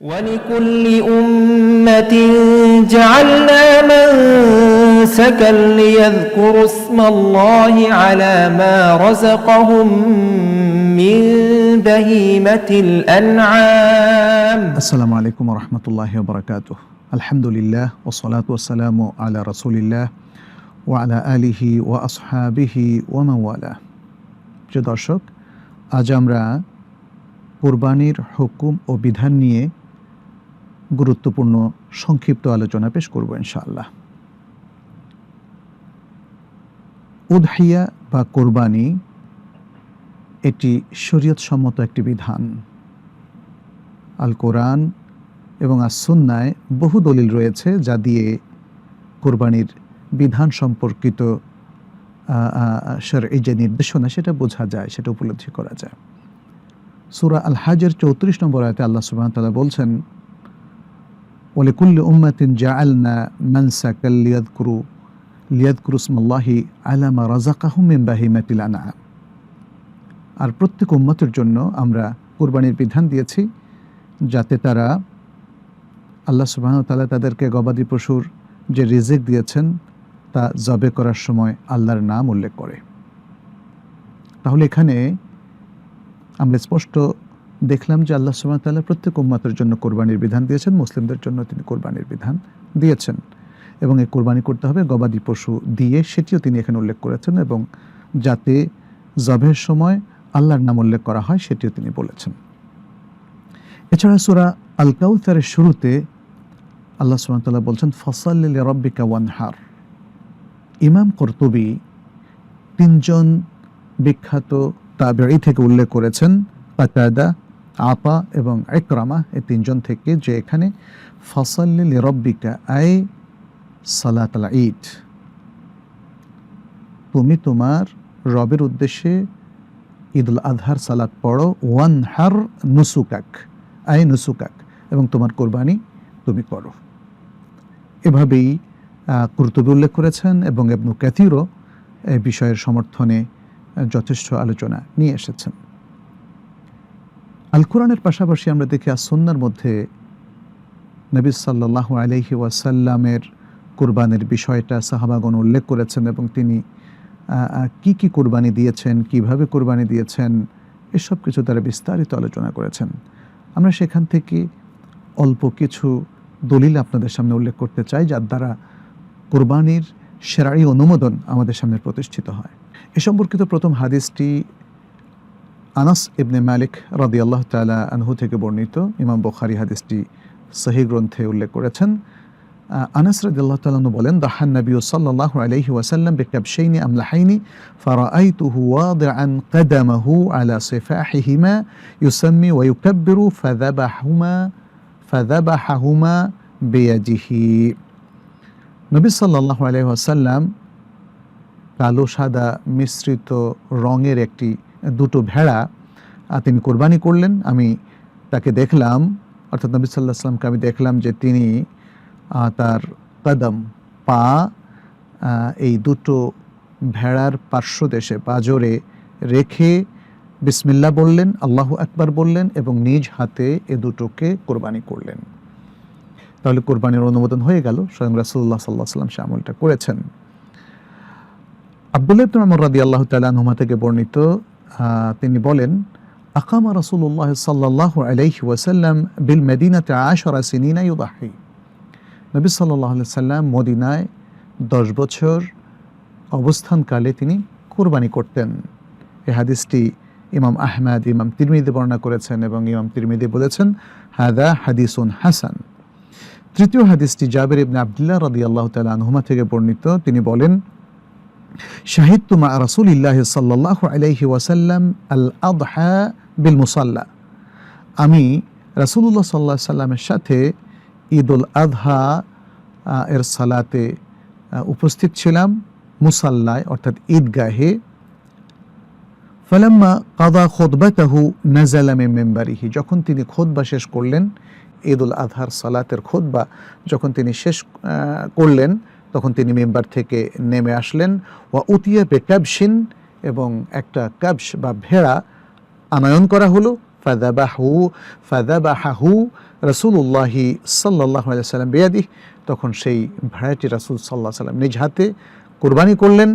ولكل أمة جعلنا منسكا ليذكروا اسم الله على ما رزقهم من بهيمة الأنعام আসসালামু আলাইকুম রহমতুল্লাহ বরকাত আলহামদুলিল্লাহ ওসলাত ওসালাম আলা রসুলিল্লাহ ও আলা আলিহি ও আসহাবিহি ও মাওয়ালা প্রিয় দর্শক আজ আমরা কোরবানির হুকুম ও বিধান নিয়ে গুরুত্বপূর্ণ সংক্ষিপ্ত আলোচনা পেশ করব ইনশাআল্লাহ। উদহাইয়া বা কোরবানি এটি শরীয়তসম্মত একটি বিধান। আল কোরআন এবং আসুন্নায় বহু দলিল রয়েছে যা দিয়ে কোরবানির বিধান সম্পর্কিত এই যে নির্দেশনা সেটা বোঝা যায়, সেটা উপলব্ধি করা যায়। সুরা আল হাজের চৌত্রিশ নম্বর আয়তে আল্লাহ সুবাহ তালা বলছেন ওলিকুল্লি উম্মাতিন জাআলনা মানসাকাল লিয়াদকুরু লিয়াদকুরু ইসমাল্লাহি আলামা রাজাকাহুম মিন বাহিমাতিল আনআম আর প্রত্যেক উম্মতের জন্য আমরা কোরবানির বিধান দিয়েছি যাতে তারা আল্লাহ তালা তাদেরকে গবাদি পশুর যে রিজেক দিয়েছেন তা জবে করার সময় আল্লাহর নাম উল্লেখ করে। তাহলে এখানে আমরা স্পষ্ট দেখলাম যে আল্লাহ সুবাহ তাল্লাহ প্রত্যেক উম্মাতের জন্য কোরবানির বিধান দিয়েছেন, মুসলিমদের জন্য তিনি কোরবানির বিধান দিয়েছেন। এবং এই কোরবানি করতে হবে গবাদি পশু দিয়ে, সেটিও তিনি এখানে উল্লেখ করেছেন এবং যাতে জবের সময় আল্লাহর নাম উল্লেখ করা হয়, সেটিও তিনি বলেছেন। এছাড়া সুরা আল কাউসারের শুরুতে আল্লাহ সুমতাল্লাহ বলছেন, ফসল্লি রব্বিকা ওয়ানহার। ইমাম কর্তুবী তিনজন বিখ্যাত তাবেই থেকে উল্লেখ করেছেন পাতাদা আপা এবং একরামা এই তিনজন থেকে যে এখানে, ফসল্লি রব্বিকা আই সালাত ঈদ। তুমি তোমার রবের উদ্দেশ্যে ঈদুল আজহার সালাত পড়ো ওয়ান হার নুসুকাক, আই নুসুকাক, এবং তোমার কোরবানি তুমি করো। এভাবেই কুর্তুবি উল্লেখ করেছেন এবং এবনু ক্যাথিরও এই বিষয়ের সমর্থনে যথেষ্ট আলোচনা নিয়ে এসেছেন। আল কোরআনের পাশাপাশি আমরা দেখি আসন্নার মধ্যে নবী সাল্লাহ আলহি ওয়াসাল্লামের কোরবানের বিষয়টা সাহাবাগণ উল্লেখ করেছেন এবং তিনি কি কি কোরবানি দিয়েছেন, কীভাবে কোরবানি দিয়েছেন, এসব কিছু তারা বিস্তারিত আলোচনা করেছেন। আমরা সেখান থেকে অল্প কিছু দলিল আপনাদের সামনে উল্লেখ করতে চাই, যার দ্বারা কোরবানির সেরাই অনুমোদন আমাদের সামনে প্রতিষ্ঠিত হয়। এ সম্পর্কিত প্রথম হাদিসটি আনাস ইবনে মালিক রাদি আল্লাহ তালা আনহু থেকে বর্ণিত ইমাম বখারি হাদিসটি সহি গ্রন্থে উল্লেখ করেছেন আনাস রাদিয়াল্লাহু তাআলা বলেন দাহান নবী সাল্লাল্লাহু আলাইহি ওয়াসাল্লাম বিকাবশাইনি আমলাহাইনি ফারাআইতুহু ওয়াদিআন قدمه على صفاحهما يسمي ويكبر فذبحهما فذبحهما بيده নবী সাল্লাল্লাহু আলাইহি ওয়াসাল্লাম কালো সাদা মিশ্রিত রঙের একটি দুটো ভেড়া তিনি কোরবানি করলেন। আমি তাকে দেখলাম, অর্থাৎ নবী সাল্লাহ সাল্লামকে আমি দেখলাম যে তিনি তার কদম, পা এই দুটো ভেড়ার পার্শ্বদেশে পাজরে রেখে বিসমিল্লা বললেন, আল্লাহ আকবার বললেন এবং নিজ হাতে এ দুটোকে কোরবানি করলেন। তাহলে কোরবানির অনুমোদন হয়ে গেল, স্বয়ং রাসুল্লাহ সাল্লাহ সাল্লাম সে আমলটা করেছেন। আবদুল্লাহ ইবনুল আমর রাদি আল্লাহ তালুমা থেকে বর্ণিত তিনি বলেন, আকামা রসুল্লাহ সাল্লাহ আলাইহি ওয়াসাল্লাম বিল মেদিনাতে আশরা সিনিনা ইউদাহি। নবী সাল্লাহ সাল্লাম মদিনায় দশ বছর অবস্থানকালে তিনি কোরবানি করতেন। এ হাদিসটি ইমাম আহমেদ, ইমাম তিরমিদি বর্ণনা করেছেন এবং ইমাম তিরমিদি বলেছেন হাদা হাদিসুন হাসান। তৃতীয় হাদিসটি জাবের ইবনে আবদুল্লাহ রদি আল্লাহ তালা আনহুমা থেকে বর্ণিত। তিনি বলেন শাহিদ মা রাসুল ইল্লাহ সাল্লাহ আলাইহি ওয়াসাল্লাম আল আদহা বিল মুসাল্লা আমি রাসুল্লাহ সাল্লাহ সাল্লামের সাথে ঈদ উল আদহা এর সালাতে উপস্থিত ছিলাম, মুসাল্লায়, অর্থাৎ ঈদগাহে। ফালাম্মা কাদা খোদবাতাহু নাজালামে মেম্বারিহি যখন তিনি খোদবা শেষ করলেন ঈদ উল আজহার সালাতের খোদবা যখন তিনি শেষ করলেন তখন তিনি মেম্বার থেকে নেমে আসলেন। ওয়া উতিয়া বে ক্যাবসিন এবং একটা ক্যাবস বা ভেড়া আনায়ন করা হলো। ফাদাবাহু ফাদাবাহাহু রসুল্লাহি সাল্লাহ সাল্লাম বেয়াদি তখন সেই ভেড়াটি রাসুল সাল্লাহ সাল্লাম নিজ হাতে কোরবানি করলেন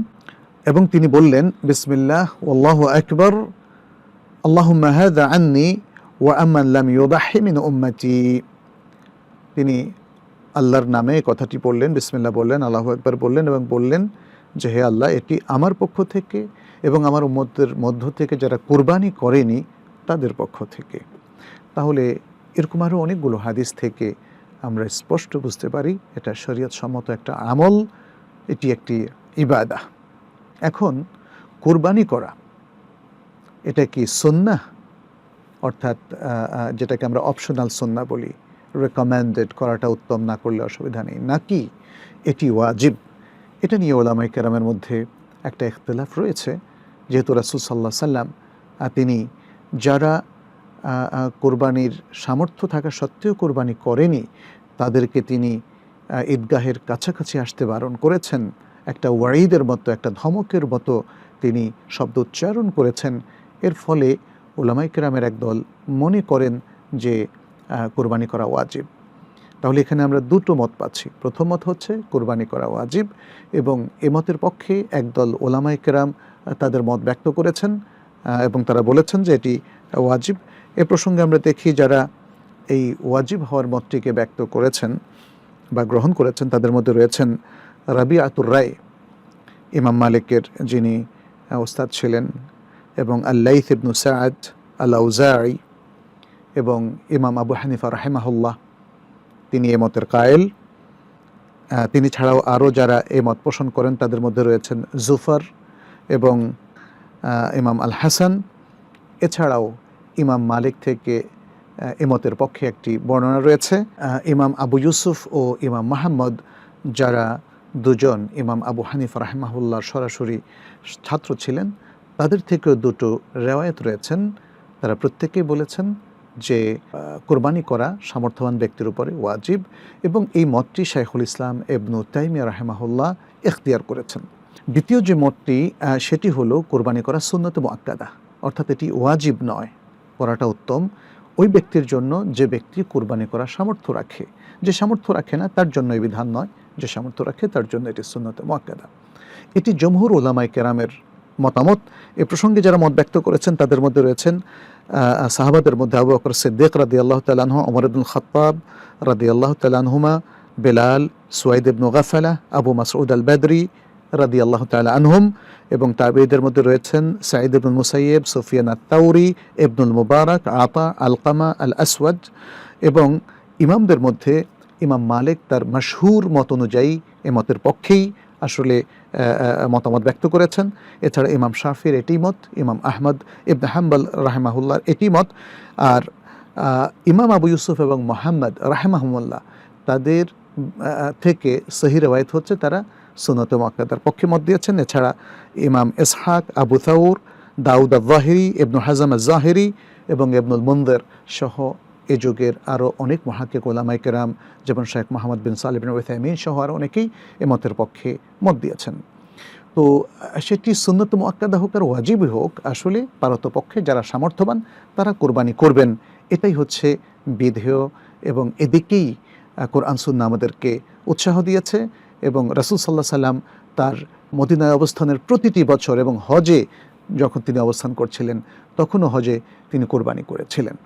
এবং তিনি বললেন, বিসমিল্লাহ, আল্লাহ আকবর আল্লাহ হাদা আন্নি, ওয়া উম্মতি। তিনি আল্লাহর নামে কথাটি বললেন, বিসমিল্লাহ বললেন, আল্লাহ একবার বললেন এবং বললেন যে, হে আল্লাহ, এটি আমার পক্ষ থেকে এবং আমার উম্মতের মধ্য থেকে যারা কোরবানি করেনি তাদের পক্ষ থেকে। তাহলে এরকম আরও অনেকগুলো হাদিস থেকে আমরা স্পষ্ট বুঝতে পারি, এটা শরীয়ত সম্মত একটা আমল, এটি একটি ইবাদা। এখন কোরবানি করা, এটা কি সন্না অর্থাৎ যেটাকে আমরা অপশনাল সন্না বলি। রেকমেন্ডেড করাটা উত্তম, না করলে অসুবিধা নেই। নাকি এটি ওয়াজিব? এটা নিয়ে ওলামাই কেরামের মধ্যে একটা ইখতলাফ রয়েছে, যেহেতু রাসুল সাল্লাহ সাল্লাম তিনি যারা কোরবানির সামর্থ্য থাকা সত্ত্বেও কোরবানি করেনি, তাদেরকে তিনি ঈদগাহের কাছাকাছি আসতে বারণ করেছেন। একটা ওয়াইদের মতো, একটা ধমকের মতো তিনি শব্দ উচ্চারণ করেছেন। এর ফলে ওলামাই কেরামের একদল মনে করেন যে কোরবানি করা ওয়াজিব। তাহলে এখানে আমরা দুটো মত পাচ্ছি। প্রথম মত হচ্ছে কোরবানি করা ওয়াজিব এবং এ মতের পক্ষে একদল ওলামাই কেরাম তাদের মত ব্যক্ত করেছেন এবং তারা বলেছেন যে এটি ওয়াজিব। এ প্রসঙ্গে আমরা দেখি যারা এই ওয়াজিব হওয়ার মতটিকে ব্যক্ত করেছেন বা গ্রহণ করেছেন, তাদের মধ্যে রয়েছেন রাবি আতুর রায়, ইমাম মালিকের যিনি ওস্তাদ ছিলেন, এবং আল্লাইথ ইবনু সাদ আল আউজাই এবং ইমাম আবু হানিফা রাহেমাহুল্লাহ, তিনি এ মতের কায়েল। তিনি ছাড়াও আরও যারা এ মত পোষণ করেন, তাদের মধ্যে রয়েছেন জুফার এবং ইমাম আল হাসান এছাড়াও ইমাম মালিক থেকে এমতের পক্ষে একটি বর্ণনা রয়েছে। ইমাম আবু ইউসুফ ও ইমাম মাহমদ, যারা দুজন ইমাম আবু হানিফ রাহমাহুল্লাহর সরাসরি ছাত্র ছিলেন, তাদের থেকেও দুটো রেওয়ায়ত রয়েছেন। তারা প্রত্যেকেই বলেছেন যে কোরবানি করা সামর্থ্যবান ব্যক্তির উপরে ওয়াজিব এবং এই মতটি শাইখুল ইসলাম এবনু তাইমিয়া রাহেমাহুল্লাহ এখতিয়ার করেছেন। দ্বিতীয় যে মতটি সেটি হলো কোরবানি করা সুন্নত মোয়াক্কাদা অর্থাৎ এটি ওয়াজিব নয়, করাটা উত্তম। ওই ব্যক্তির জন্য যে ব্যক্তি কোরবানি করার সামর্থ্য রাখে, যে সামর্থ্য রাখে না, তার জন্য এই বিধান নয়, যে সামর্থ্য রাখে, তার জন্য এটি সুন্নতে মোয়াক্কাদা এটি জমহুর ওলামাই কেরামের মতামত। এ প্রসঙ্গে যারা মত ব্যক্ত করেছেন, তাদের মধ্যে রয়েছেন সাহাবাদের মধ্যে আবু বকর সিদ্দিক রাদি আল্লাহ তালাহ অমর ইবনুল খত্তাব রাদি আল্লাহ তালাহুমা বেলাল, সুয়াইদ ইবনু গাফালা, আবু মাসউদ আল বেদরি রাদি আল্লাহ তালা আনহুম এবং তাবেদের মধ্যে রয়েছেন সাঈদ ইবনুল মুসাইয়েব সুফিয়ান আত্তাউরি, ইবনুল মুবারক, আতা, আলকামা আল আসওয়াজ এবং ইমামদের মধ্যে ইমাম মালিক তার মশহুর মত অনুযায়ী এ মতের পক্ষেই আসলে মতামত ব্যক্ত করেছেন। এছাড়া ইমাম শাফির এটি মত ইমাম আহমদ ইবন হাম্বল রাহেমাহুল্লার এটি মত আর ইমাম আবু ইউসুফ এবং মোহাম্মদ রাহেমাহমুল্লাহ তাদের থেকে সহি রেওয়ায়ত হচ্ছে তারা সুনত মক্কাদার পক্ষে মত দিয়েছেন। এছাড়া ইমাম ইসহাক, আবু থাউর দাউদ আজাহিরি ইবনু হাজাম জাহেরি এবং ইবনুল মুন্দের সহ এ যুগের আরও অনেক মহাকে ওলামাই কেরাম, যেমন শেখ মোহাম্মদ বিন সালিম বিন ওয়েথাইমিন সহ আরও অনেকেই এ মতের পক্ষে মত দিয়েছেন। তো সেটি সুন্নত মোয়াক্কাদা হোক আর ওয়াজিবই হোক, আসলে পারতপক্ষে যারা সামর্থ্যবান, তারা কোরবানি করবেন। এটাই হচ্ছে বিধেয় এবং এদিকেই কোরআন সুন্না আমাদেরকে উৎসাহ দিয়েছে এবং রাসূল সাল্লাহ সাল্লাম তার মদিনায় অবস্থানের প্রতিটি বছর এবং হজে যখন তিনি অবস্থান করছিলেন, তখনও হজে তিনি কোরবানি করেছিলেন।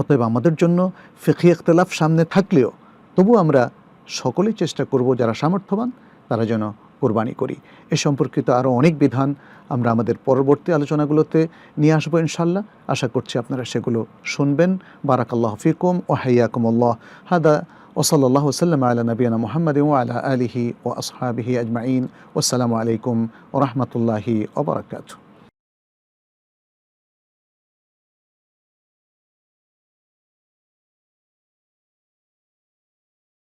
অতএব আমাদের জন্য ফিকি ইখতলাফ সামনে থাকলেও তবু আমরা সকলেই চেষ্টা করব যারা সামর্থ্যবান, তারা যেন কোরবানি করি। এ সম্পর্কিত আরও অনেক বিধান আমরা আমাদের পরবর্তী আলোচনাগুলোতে নিয়ে আসব ইনশাল্লাহ আশা করছি আপনারা সেগুলো শুনবেন। বারাকাল্লাহ ফিকুম ও হাইয়াকুমুল্লাহ। হাদা ওসল্লাহ ওসাল্লাম আলা নবীনা মোহাম্মদ ও আলা আলিহি ও আসহাবিহি আজমাইন। ওসালামু আলাইকুম ও রহমতুল্লাহি ওবরাকাতু